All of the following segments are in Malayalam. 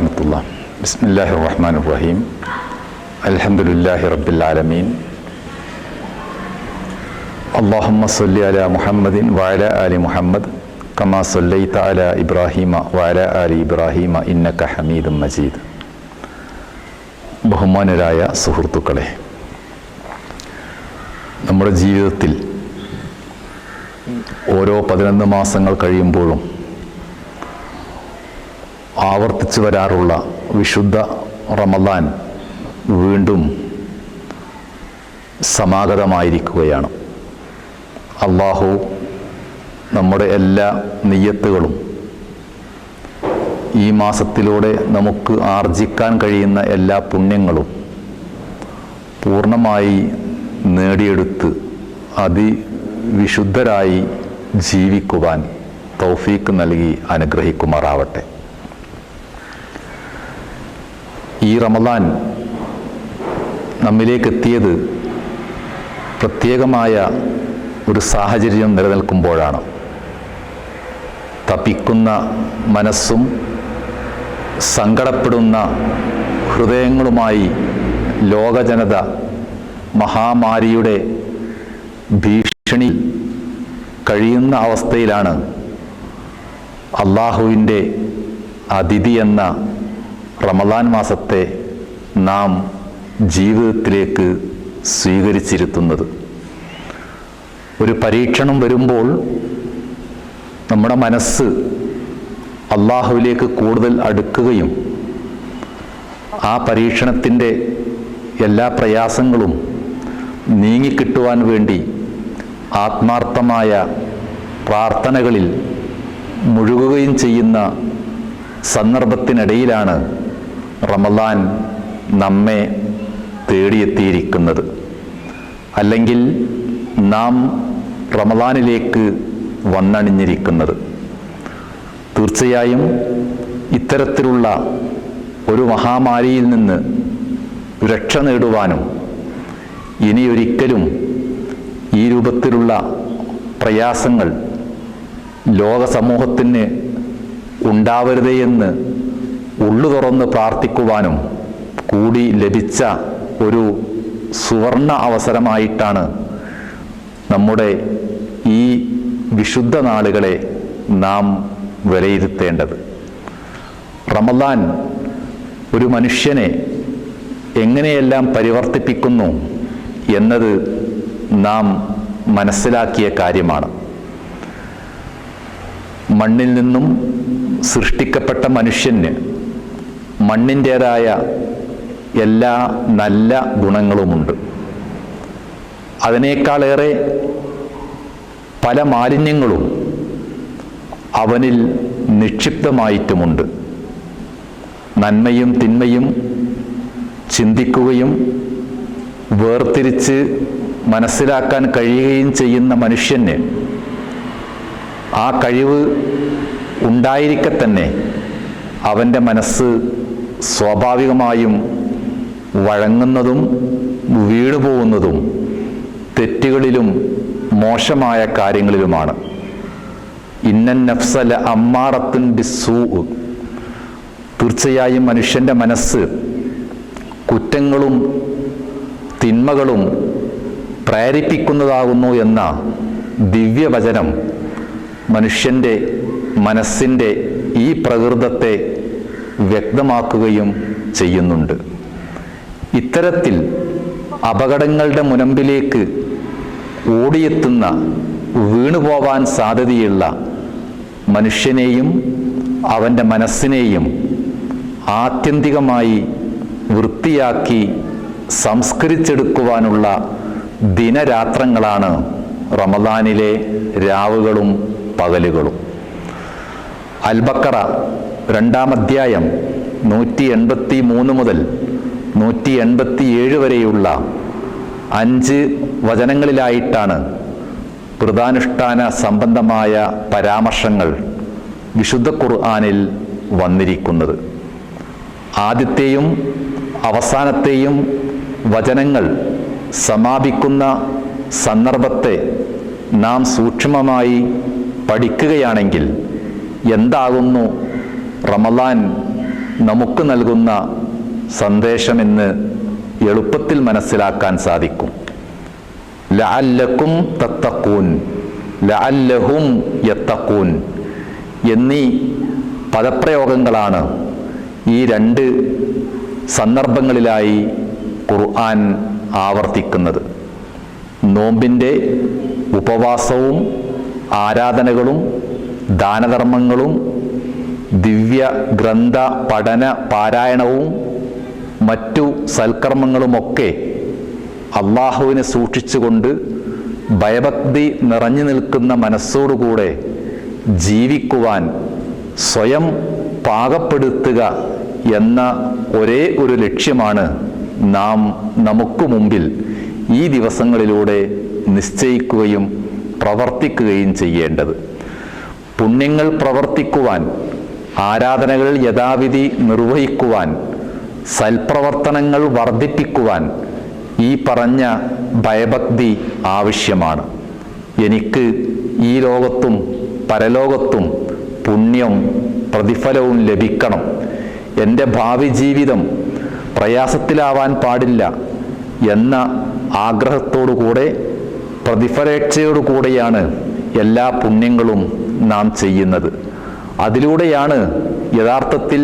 വറഹമത്തുള്ള ബിസ്മില്ലാഹി റഹ്മാൻ റഹീം അൽഹമുല്ലാഹി റബ്ബിൽ ആലമീൻ അള്ളാഹമ്മ സല്ലി അല മുഹമ്മദിൻ വാല അലി മുഹമ്മദ് കമാ സല്ലൈത അല ഇബ്രാഹിമ വാല അലി ഇബ്രാഹിമ ഇന്നക്ക ഹമീദും മജീദ്. ബഹുമാനരായ സുഹൃത്തുക്കളെ നമ്മുടെ ജീവിതത്തിൽ ഓരോ പതിനൊന്ന് മാസങ്ങൾ കഴിയുമ്പോഴും ആവർത്തിച്ചു വരാറുള്ള വിശുദ്ധ റമദാൻ വീണ്ടും സമാഗതമായിരിക്കുകയാണ്. അള്ളാഹു നമ്മുടെ എല്ലാ നെയ്യത്തുകളും ഈ മാസത്തിലൂടെ നമുക്ക് ആർജിക്കാൻ കഴിയുന്ന എല്ലാ പുണ്യങ്ങളും പൂർണമായി നേടിയെടുത്ത് അതിവിശുദ്ധരായി ജീവിക്കുവാൻ തൗഫീക്ക് നൽകി അനുഗ്രഹിക്കുമാറാവട്ടെ. ഈ റമദാൻ നമ്മിലേക്ക് എത്തിയത് പ്രത്യേകമായ ഒരു സാഹചര്യം നിലനിൽക്കുമ്പോഴാണ്. തപിക്കുന്ന മനസ്സും സങ്കടപ്പെടുന്ന ഹൃദയങ്ങളുമായി ലോകജനത മഹാമാരിയുടെ ഭീഷണി കഴിയുന്ന അവസ്ഥയിലാണ് അള്ളാഹുവിന്റെ അതിഥി എന്ന റമദാൻ മാസത്തെ നാം ജീവിതത്തിലേക്ക് സ്വീകരിച്ചിരുത്തുന്നത്. ഒരു പരീക്ഷണം വരുമ്പോൾ നമ്മുടെ മനസ്സ് അള്ളാഹുവിലേക്ക് കൂടുതൽ അടുക്കുകയും ആ പരീക്ഷണത്തിന്റെ എല്ലാ പ്രയാസങ്ങളും നീങ്ങിക്കിട്ടുവാൻ വേണ്ടി ആത്മാർത്ഥമായ പ്രാർത്ഥനകളിൽ മുഴുകുകയും ചെയ്യുന്ന സന്ദർഭത്തിനിടയിലാണ് റമദാൻ നമ്മെ തേടിയെത്തിയിരിക്കുന്നത്. അല്ലെങ്കിൽ നാം റമദാനിലേക്ക് വന്നണിഞ്ഞിരിക്കുന്നത്. തീർച്ചയായും ഇത്തരത്തിലുള്ള ഒരു മഹാമാരിയിൽ നിന്ന് രക്ഷ നേടുവാനും ഇനിയൊരിക്കലും ഈ രൂപത്തിലുള്ള പ്രയാസങ്ങൾ ലോക സമൂഹത്തിന് ഉണ്ടാവരുതേ എന്ന് ഉള്ളു തുറന്ന് പ്രാർത്ഥിക്കുവാനും കൂടി ലഭിച്ച ഒരു സുവർണ അവസരമായിട്ടാണ് നമ്മുടെ ഈ വിശുദ്ധ നാളുകളെ നാം വിലയിരുത്തേണ്ടത്. റമദാൻ ഒരു മനുഷ്യനെ എങ്ങനെയെല്ലാം പരിവർത്തിപ്പിക്കുന്നു എന്നത് നാം മനസ്സിലാക്കിയ കാര്യമാണ്. മണ്ണിൽ നിന്നും സൃഷ്ടിക്കപ്പെട്ട മനുഷ്യന് മണ്ണിന്റേതായ എല്ലാ നല്ല ഗുണങ്ങളുമുണ്ട്. അതിനേക്കാളേറെ പല മാലിന്യങ്ങളും അവനിൽ നിക്ഷിപ്തമായിട്ടുമുണ്ട്. നന്മയും തിന്മയും ചിന്തിക്കുകയും വേർതിരിച്ച് മനസ്സിലാക്കാൻ കഴിയുകയും ചെയ്യുന്ന മനുഷ്യന് ആ കഴിവ് ഉണ്ടായിരിക്കെ തന്നെ അവന്റെ മനസ്സ് സ്വാഭാവികമായും വഴങ്ങുന്നതും വീണുപോകുന്നതും തെറ്റുകളിലും മോശമായ കാര്യങ്ങളിലുമാണ്. ഇന്നൻ നഫ്സല അമ്മാറത്തുൻ ബിസൂ തീർച്ചയായും മനുഷ്യന്റെ മനസ്സ് കുറ്റങ്ങളും തിന്മകളും പ്രേരിപ്പിക്കുന്നതാകുന്നു എന്ന ദിവ്യവചനം മനുഷ്യന്റെ മനസ്സിന്റെ ഈ പ്രകൃതത്തെ വ്യക്തമാക്കുകയും ചെയ്യുന്നുണ്ട്. ഇത്തരത്തിൽ അപകടങ്ങളുടെ മുനമ്പിലേക്ക് ഓടിയെത്തുന്ന വീണുപോവാൻ സാധ്യതയുള്ള മനുഷ്യനെയും അവന്റെ മനസ്സിനെയും ആത്യന്തികമായി വൃത്തിയാക്കി സംസ്കരിച്ചെടുക്കുവാനുള്ള ദിനരാത്രങ്ങളാണ് റമദാനിലെ രാവുകളും പകലുകളും. അൽബക്കറ രണ്ടാം അധ്യായം നൂറ്റി എൺപത്തി മൂന്ന് മുതൽ നൂറ്റി എൺപത്തി ഏഴ് വരെയുള്ള അഞ്ച് വചനങ്ങളിലായിട്ടാണ് വ്രതാനുഷ്ഠാന സംബന്ധമായ പരാമർശങ്ങൾ വിശുദ്ധ ഖുർആാനിൽ വന്നിരിക്കുന്നത്. ആദ്യത്തെയും അവസാനത്തെയും വചനങ്ങൾ സമാപിക്കുന്ന സന്ദർഭത്തെ നാം സൂക്ഷ്മമായി പഠിക്കുകയാണെങ്കിൽ എന്താകുന്നു റമലാൻ നമുക്ക് നൽകുന്ന സന്ദേശമെന്ന് എളുപ്പത്തിൽ മനസ്സിലാക്കാൻ സാധിക്കും. ലഅല്ലക്കും തത്തക്കൂൻ ലഅല്ലഹും യത്തക്കൂൻ എന്നീ പദപ്രയോഗങ്ങളാണ് ഈ രണ്ട് സന്ദർഭങ്ങളിലായി ഖുർആൻ ആവർത്തിക്കുന്നത്. നോമ്പിന്റെ ഉപവാസവും ആരാധനകളും ദാനധർമ്മങ്ങളും ദിവ്യ ഗ്രന്ഥ പഠന പാരായണവും മറ്റു സൽക്കർമ്മങ്ങളുമൊക്കെ അള്ളാഹുവിനെ സൂക്ഷിച്ചുകൊണ്ട് ഭയഭക്തി നിറഞ്ഞു നിൽക്കുന്ന മനസ്സോടുകൂടെ ജീവിക്കുവാൻ സ്വയം പാകപ്പെടുത്തുക എന്ന ഒരേ ഒരു ലക്ഷ്യമാണ് നാം നമുക്ക് മുമ്പിൽ ഈ ദിവസങ്ങളിലൂടെ നിശ്ചയിക്കുകയും പ്രവർത്തിക്കുകയും ചെയ്യേണ്ടത്. പുണ്യങ്ങൾ പ്രവർത്തിക്കുവാൻ ആരാധനകൾ യഥാവിധി നിർവഹിക്കുവാൻ സൽപ്രവർത്തനങ്ങൾ വർദ്ധിപ്പിക്കുവാൻ ഈ പറഞ്ഞ ഭയഭക്തി ആവശ്യമാണ്. എനിക്ക് ഈ ലോകത്തും പരലോകത്തും പുണ്യം പ്രതിഫലവും ലഭിക്കണം. എന്റെ ഭാവി ജീവിതം പ്രയാസത്തിലാവാൻ പാടില്ല എന്ന ആഗ്രഹത്തോടുകൂടെ പ്രതിഫലേക്ഷയോടുകൂടെയാണ് എല്ലാ പുണ്യങ്ങളും നാം ചെയ്യുന്നത്. അതിലൂടെയാണ് യഥാർത്ഥത്തിൽ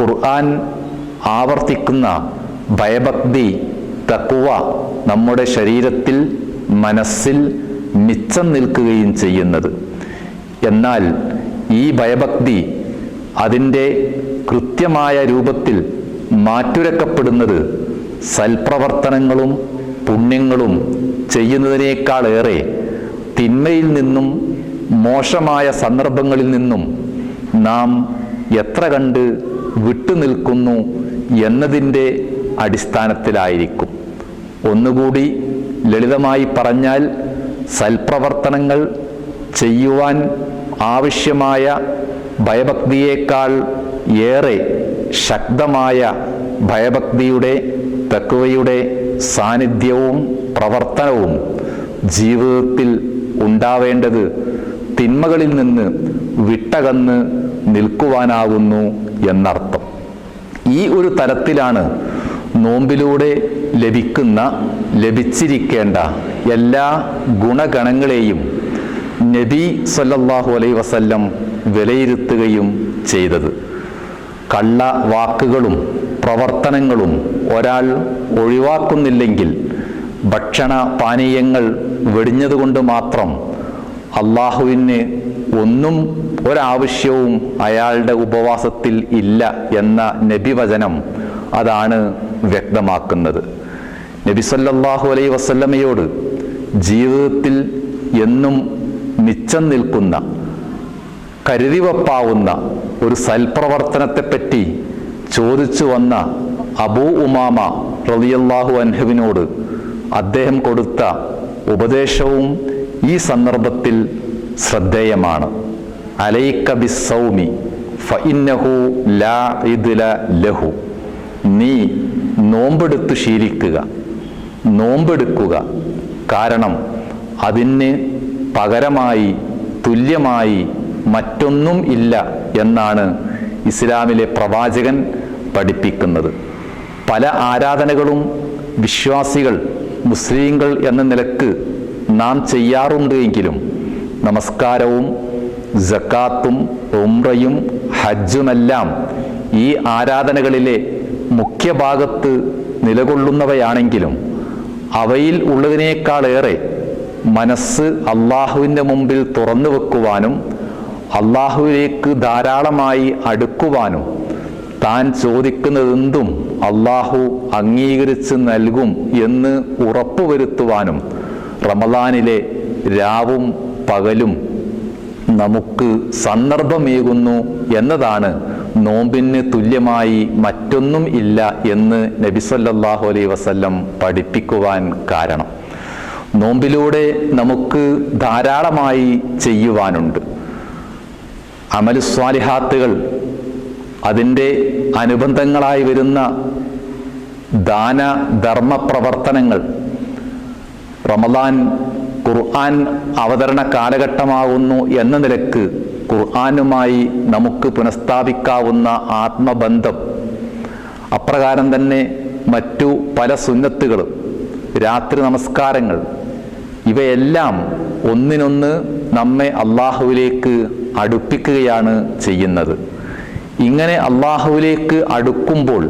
ഖുർആൻ ആവർത്തിക്കുന്ന ഭയഭക്തി തക്കുവ നമ്മുടെ ശരീരത്തിൽ മനസ്സിൽ മിച്ചം നിൽക്കുകയും ചെയ്യുന്നത്. എന്നാൽ ഈ ഭയഭക്തി അതിന്റെ കൃത്യമായ രൂപത്തിൽ മാറ്റുരക്കപ്പെടുന്നത് സൽപ്രവർത്തനങ്ങളും പുണ്യങ്ങളും ചെയ്യുന്നതിനേക്കാളേറെ തിന്മയിൽ നിന്നും മോശമായ സന്ദർഭങ്ങളിൽ നിന്നും നാം എത്ര കണ്ട് വിട്ടുനിൽക്കുന്നു എന്നതിന്റെ അടിസ്ഥാനത്തിലായിരിക്കും. ഒന്നുകൂടി ലളിതമായി പറഞ്ഞാൽ സൽപ്രവർത്തനങ്ങൾ ചെയ്യുവാൻ ആവശ്യമായ ഭയഭക്തിയേക്കാൾ ഏറെ ശക്തമായ ഭയഭക്തിയുടെ തക്കുവയുടെ സാന്നിധ്യവും പ്രവർത്തനവും ജീവിതത്തിൽ ഉണ്ടാവേണ്ടത് തിന്മകളിൽ നിന്ന് വിട്ടകന്ന് നിൽക്കുവാനാകുന്നു എന്നർത്ഥം. ഈ ഒരു തരത്തിലാണ് നോമ്പിലൂടെ ലഭിക്കുന്ന ലഭിച്ചിരിക്കേണ്ട എല്ലാ ഗുണഗണങ്ങളെയും നബി സല്ലല്ലാഹു അലൈ വസല്ലം വിലയിരുത്തുകയും ചെയ്തത്. കള്ള വാക്കുകളും പ്രവർത്തനങ്ങളും ഒരാൾ ഒഴിവാക്കുന്നില്ലെങ്കിൽ ഭക്ഷണ പാനീയങ്ങൾ വെടിഞ്ഞതുകൊണ്ട് മാത്രം അള്ളാഹുവിന് ഒന്നും ഒരാവശ്യവും അയാളുടെ ഉപവാസത്തിൽ ഇല്ല എന്ന നബിവചനം അതാണ് വ്യക്തമാക്കുന്നത്. നബി സല്ലാഹു അലൈ വസല്ലമയോട് ജീവിതത്തിൽ എന്നും മിച്ചം നിൽക്കുന്ന കരുതിവപ്പാവുന്ന ഒരു സൽപ്രവർത്തനത്തെപ്പറ്റി ചോദിച്ചു വന്ന അബൂ ഉമാമ റളിയല്ലാഹു അൻഹുവിനോട് അദ്ദേഹം കൊടുത്ത ഉപദേശവും ഈ സന്ദർഭത്തിൽ ശ്രദ്ധേയമാണ്. അലൈക്ക ബിസൗമി ഫഇന്നഹു ലാ ഇദ്ല ലഹു. നീ നോമ്പെടുത്ത് ശീലിക്കുക നോമ്പെടുക്കുക. കാരണം അതിന് പകരമായി തുല്യമായി മറ്റൊന്നും ഇല്ല എന്നാണ് ഇസ്ലാമിലെ പ്രവാചകൻ പഠിപ്പിക്കുന്നത്. പല ആരാധനകളും വിശ്വാസികൾ മുസ്ലിങ്ങൾ എന്ന നിലയ്ക്ക് നാം ചെയ്യാറുണ്ട് എങ്കിലും നമസ്കാരവും ജക്കാത്തും ഉംറയും ഹജ്ജുമെല്ലാം ഈ ആരാധനകളിലെ മുഖ്യഭാഗത്ത് നിലകൊള്ളുന്നവയാണെങ്കിലും അവയിൽ ഉള്ളതിനേക്കാളേറെ മനസ്സ് അള്ളാഹുവിന്റെ മുമ്പിൽ തുറന്നു വെക്കുവാനും അള്ളാഹുവിലേക്ക് ധാരാളമായി അടുക്കുവാനും താൻ ചോദിക്കുന്നതെന്തും അള്ളാഹു അംഗീകരിച്ച് നൽകും എന്ന് ഉറപ്പുവരുത്തുവാനും റമദാനിലെ രാവും പകലും നമുക്ക് സന്ദർഭമേകുന്നു എന്നതാണ് നോമ്പിന് തുല്യമായി മറ്റൊന്നും ഇല്ല എന്ന് നബിസല്ലാഹു അലൈ വസല്ലം പഠിപ്പിക്കുവാൻ കാരണം. നോമ്പിലൂടെ നമുക്ക് ധാരാളമായി ചെയ്യുവാനുണ്ട്. അമലുസ്വാലിഹാത്തുകൾ അതിന്റെ അനുബന്ധങ്ങളായി വരുന്ന ദാന ധർമ്മ പ്രവർത്തനങ്ങൾ റമദാൻ ഖുർആൻ അവതരണ കാലഘട്ടമാകുന്നു എന്ന നിലയ്ക്ക് ഖുർആാനുമായി നമുക്ക് പുനഃസ്ഥാപിക്കാവുന്ന ആത്മബന്ധം അപ്രകാരം തന്നെ മറ്റു പല സുന്നത്തുകളും രാത്രി നമസ്കാരങ്ങൾ ഇവയെല്ലാം ഒന്നിനൊന്ന് നമ്മെ അള്ളാഹുവിലേക്ക് അടുപ്പിക്കുകയാണ് ചെയ്യുന്നത്. ഇങ്ങനെ അള്ളാഹുവിലേക്ക് അടുക്കുമ്പോൾ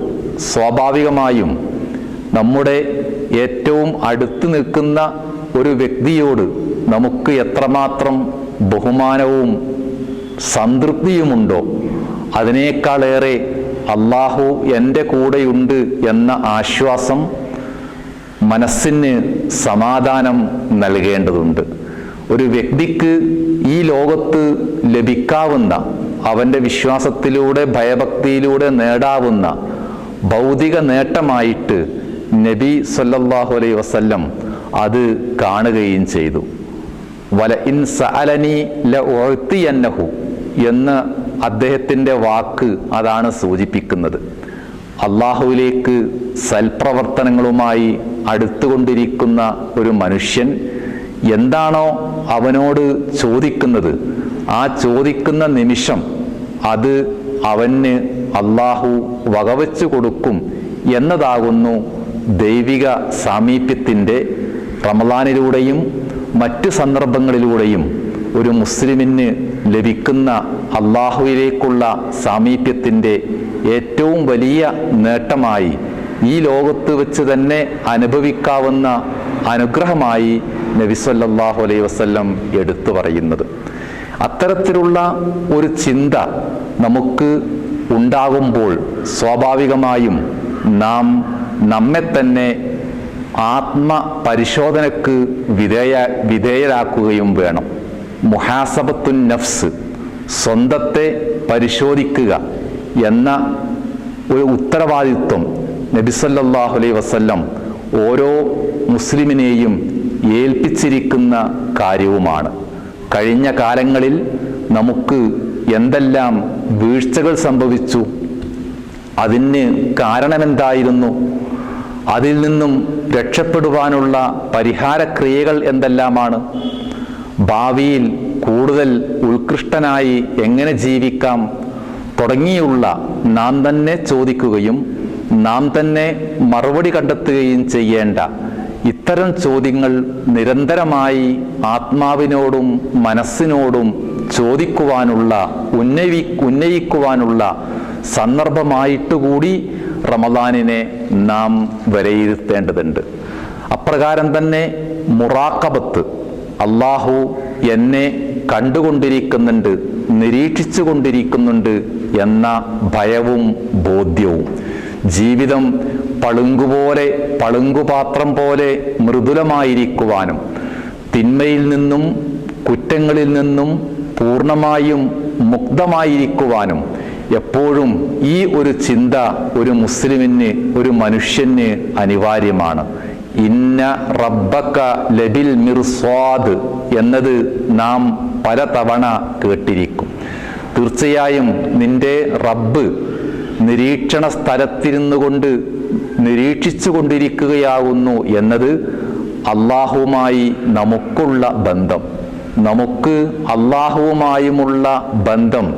സ്വാഭാവികമായും നമ്മുടെ ഏറ്റവും അടുത്ത് നിൽക്കുന്ന ഒരു വ്യക്തിയോട് നമുക്ക് എത്രമാത്രം ബഹുമാനവും സംതൃപ്തിയുമുണ്ടോ അതിനേക്കാളേറെ അള്ളാഹു എന്റെ കൂടെയുണ്ട് എന്ന ആശ്വാസം മനസ്സിന് സമാധാനം നൽകേണ്ടതുണ്ട്. ഒരു വ്യക്തിക്ക് ഈ ലോകത്ത് ലഭിക്കാവുന്ന അവന്റെ വിശ്വാസത്തിലൂടെ ഭയഭക്തിയിലൂടെ നേടാവുന്ന ഭൗതിക നേട്ടമായിട്ട് നബി സല്ലല്ലാഹു അലൈഹി വസല്ലം അത് കാണുകയും ചെയ്തു. വല ഇൻ സഅലനി ല ഉഅ്തിയന്നഹു എന്ന് അദ്ദേഹത്തിന്റെ വാക്ക് അതാണ് സൂചിപ്പിക്കുന്നത്. അള്ളാഹുവിലേക്ക് സൽപ്രവർത്തനങ്ങളുമായി അടുത്തുകൊണ്ടിരിക്കുന്ന ഒരു മനുഷ്യൻ എന്താണോ അവനോട് ചോദിക്കുന്നത് ആ ചോദിക്കുന്ന നിമിഷം അത് അവന് അള്ളാഹു വകവച്ചു കൊടുക്കും എന്നതാകുന്നു ദൈവിക സാമീപ്യത്തിന്റെ റമദാനിലൂടെയും മറ്റ് സന്ദർഭങ്ങളിലൂടെയും ഒരു മുസ്ലിമിന് ലഭിക്കുന്ന അള്ളാഹുവിലേക്കുള്ള സാമീപ്യത്തിന്റെ ഏറ്റവും വലിയ നേട്ടമായി ഈ ലോകത്ത് വെച്ച് തന്നെ അനുഭവിക്കാവുന്ന അനുഗ്രഹമായി നബിസ്വല്ലാഹു അലൈ വസ്ല്ലം എടുത്തു പറയുന്നത്. അത്തരത്തിലുള്ള ഒരു ചിന്ത നമുക്ക് ഉണ്ടാകുമ്പോൾ സ്വാഭാവികമായും നാം നമ്മെ തന്നെ ആത്മ പരിശോധനക്ക് വിധേയ വിധേയരാക്കുകയും വേണം. മുഹാസബത്തുൻ നഫ്സ് സ്വന്തത്തെ പരിശോധിക്കുക എന്ന ഒരു ഉത്തരവാദിത്വം നബിസല്ലാഹു അലൈഹി വസല്ലം ഓരോ മുസ്ലിമിനെയും ഏൽപ്പിച്ചിരിക്കുന്ന കാര്യവുമാണ്. കഴിഞ്ഞ കാലങ്ങളിൽ നമുക്ക് എന്തെല്ലാം വീഴ്ചകൾ സംഭവിച്ചു? അതിന് കാരണമെന്തായിരുന്നു? അതിൽ നിന്നും രക്ഷപ്പെടുവാനുള്ള പരിഹാരക്രിയകൾ എന്തെല്ലാമാണ്? ഭാവിയിൽ കൂടുതൽ ഉത്കൃഷ്ടനായി എങ്ങനെ ജീവിക്കാം? തുടങ്ങിയുള്ള നാം തന്നെ ചോദിക്കുകയും നാം തന്നെ മറുപടി കണ്ടെത്തുകയും ചെയ്യേണ്ട ഇത്തരം ചോദ്യങ്ങൾ നിരന്തരമായി ആത്മാവിനോടും മനസ്സിനോടും ചോദിക്കുവാനുള്ള ഉന്നയി ഉന്നയിക്കുവാനുള്ള സന്ദർഭമായിട്ടുകൂടി റമദാനിനെ നാം വിലയിരുത്തേണ്ടതുണ്ട്. അപ്രകാരം തന്നെ മുറാക്കബത്ത് അള്ളാഹു എന്നെ കണ്ടുകൊണ്ടിരിക്കുന്നുണ്ട് നിരീക്ഷിച്ചു കൊണ്ടിരിക്കുന്നുണ്ട് എന്ന ഭയവും ബോധ്യവും. ജീവിതം പളുങ്കുപോലെ പളുങ്കുപാത്രം പോലെ മൃദുലമായിരിക്കുവാനും തിന്മയിൽ നിന്നും കുറ്റങ്ങളിൽ നിന്നും പൂർണമായും മുക്തമായിരിക്കുവാനും എപ്പോഴും ഈ ഒരു ചിന്ത ഒരു മുസ്ലിമിന് ഒരു മനുഷ്യന് അനിവാര്യമാണ്. ഇന്ന റബ്ബക്ക ലബിൽ മിർസ്വാദ് എന്നത് നാം പല തവണ കേട്ടിരിക്കും. തീർച്ചയായും നിന്റെ റബ്ബ് നിരീക്ഷണ സ്ഥലത്തിരുന്നു കൊണ്ട് നിരീക്ഷിച്ചു കൊണ്ടിരിക്കുകയാകുന്നു എന്നത് അള്ളാഹുവുമായി നമുക്കുള്ള ബന്ധം. നമുക്ക് അള്ളാഹുവുമായുമുള്ള ബന്ധം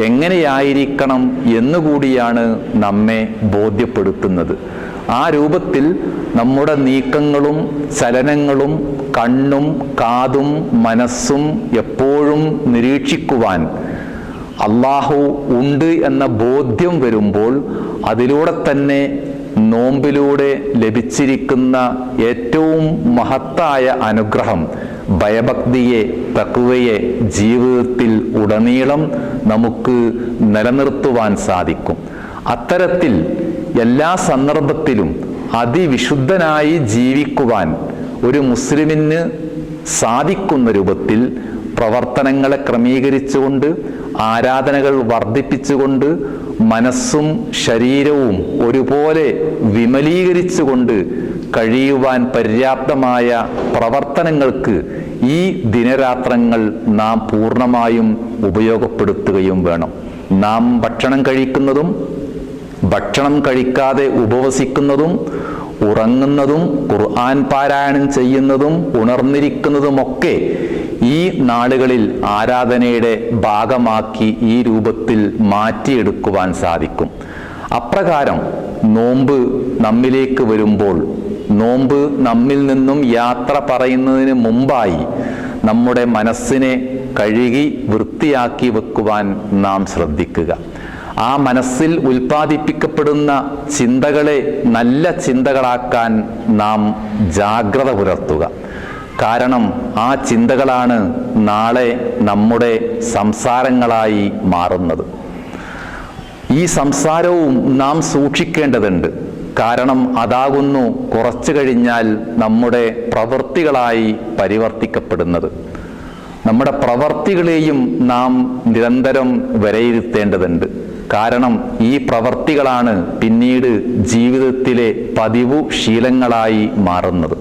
എങ്ങനെയായിരിക്കണം എന്നുകൂടിയാണ് നമ്മെ ബോധ്യപ്പെടുത്തുന്നത്. ആ രൂപത്തിൽ നമ്മുടെ നീക്കങ്ങളും ചലനങ്ങളും കണ്ണും കാതും മനസ്സും എപ്പോഴും നിരീക്ഷിക്കുവാൻ അള്ളാഹു ഉണ്ട് എന്ന ബോധ്യം വരുമ്പോൾ അതിലൂടെ തന്നെ നോമ്പിലൂടെ ലഭിച്ചിരിക്കുന്ന ഏറ്റവും മഹത്തായ അനുഗ്രഹം ഭയഭക്തിയെ തക്കുവയെ ജീവിതത്തിൽ ഉടനീളം നമുക്ക് നിലനിർത്തുവാൻ സാധിക്കും. അത്തരത്തിൽ എല്ലാ സന്ദർഭത്തിലും അതിവിശുദ്ധനായി ജീവിക്കുവാൻ ഒരു മുസ്ലിമിന് സാധിക്കുന്ന രൂപത്തിൽ പ്രവർത്തനങ്ങളെ ക്രമീകരിച്ചുകൊണ്ട് ആരാധനകൾ വർദ്ധിപ്പിച്ചുകൊണ്ട് മനസ്സും ശരീരവും ഒരുപോലെ വിമലീകരിച്ചുകൊണ്ട് കഴിയുവാൻ പര്യാപ്തമായ പ്രവർത്തനങ്ങൾക്ക് ഈ ദിനരാത്രങ്ങൾ നാം പൂർണമായും ഉപയോഗപ്പെടുത്തുകയും വേണം. നാം ഭക്ഷണം കഴിക്കുന്നതും ഭക്ഷണം കഴിക്കാതെ ഉപവസിക്കുന്നതും ഉറങ്ങുന്നതും ഖുർആൻ പാരായണം ചെയ്യുന്നതും ഉണർന്നിരിക്കുന്നതുമൊക്കെ ഈ നാളുകളിൽ ആരാധനയുടെ ഭാഗമാക്കി ഈ രൂപത്തിൽ മാറ്റിയെടുക്കുവാൻ സാധിക്കും. അപ്രകാരം നോമ്പ് നമ്മിലേക്ക് വരുമ്പോൾ നോമ്പ് നമ്മിൽ നിന്നും യാത്ര പറയുന്നതിന് മുമ്പായി നമ്മുടെ മനസ്സിനെ കഴുകി വൃത്തിയാക്കി വെക്കുവാൻ നാം ശ്രദ്ധിക്കുക. ആ മനസ്സിൽ ഉൽപ്പാദിപ്പിക്കപ്പെടുന്ന ചിന്തകളെ നല്ല ചിന്തകളാക്കാൻ നാം ജാഗ്രത പുലർത്തുക. കാരണം ആ ചിന്തകളാണ് നാളെ നമ്മുടെ സംസാരങ്ങളായി മാറുന്നത്. ഈ സംസാരവും നാം സൂക്ഷിക്കേണ്ടതുണ്ട്. കാരണം അതാകുന്നു കുറച്ചു കഴിഞ്ഞാൽ നമ്മുടെ പ്രവൃത്തികളായി പരിവർത്തിക്കപ്പെടുന്നത്. നമ്മുടെ പ്രവർത്തികളെയും നാം നിരന്തരം വിലയിരുത്തേണ്ടതുണ്ട്. കാരണം ഈ പ്രവർത്തികളാണ് പിന്നീട് ജീവിതത്തിലെ പതിവു ശീലങ്ങളായി മാറുന്നത്.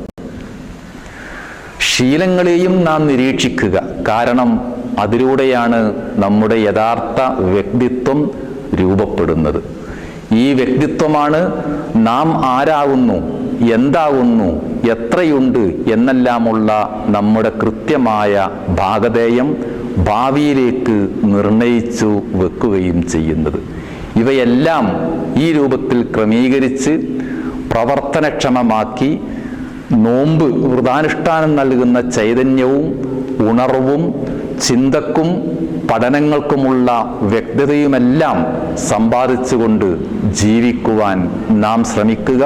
ശീലങ്ങളെയും നാം നിരീക്ഷിക്കുക. കാരണം അതിലൂടെയാണ് നമ്മുടെ യഥാർത്ഥ വ്യക്തിത്വം രൂപപ്പെടുന്നത്. ഈ വ്യക്തിത്വമാണ് നാം ആരാകുന്നു എന്താകുന്നു എത്രയുണ്ട് എന്നെല്ലാമുള്ള നമ്മുടെ കൃത്യമായ ഭാഗധേയം ഭാവിയിലേക്ക് നിർണയിച്ചു വെക്കുകയും ചെയ്യുന്നത്. ഇവയെല്ലാം ഈ രൂപത്തിൽ ക്രമീകരിച്ച് പ്രവർത്തനക്ഷമമാക്കി നോമ്പ് വ്രതാനുഷ്ഠാനം നൽകുന്ന ചൈതന്യവും ഉണർവും ചിന്തക്കും പഠനങ്ങൾക്കുമുള്ള വ്യക്തതയുമെല്ലാം സമ്പാദിച്ചുകൊണ്ട് ജീവിക്കുവാൻ നാം ശ്രമിക്കുക.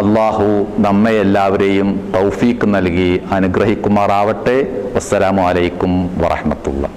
അള്ളാഹു നമ്മെ എല്ലാവരെയും തൗഫീക്ക് നൽകി അനുഗ്രഹിക്കുമാറാവട്ടെ. വസ്സലാമു അലൈക്കും വറഹമത്തുള്ള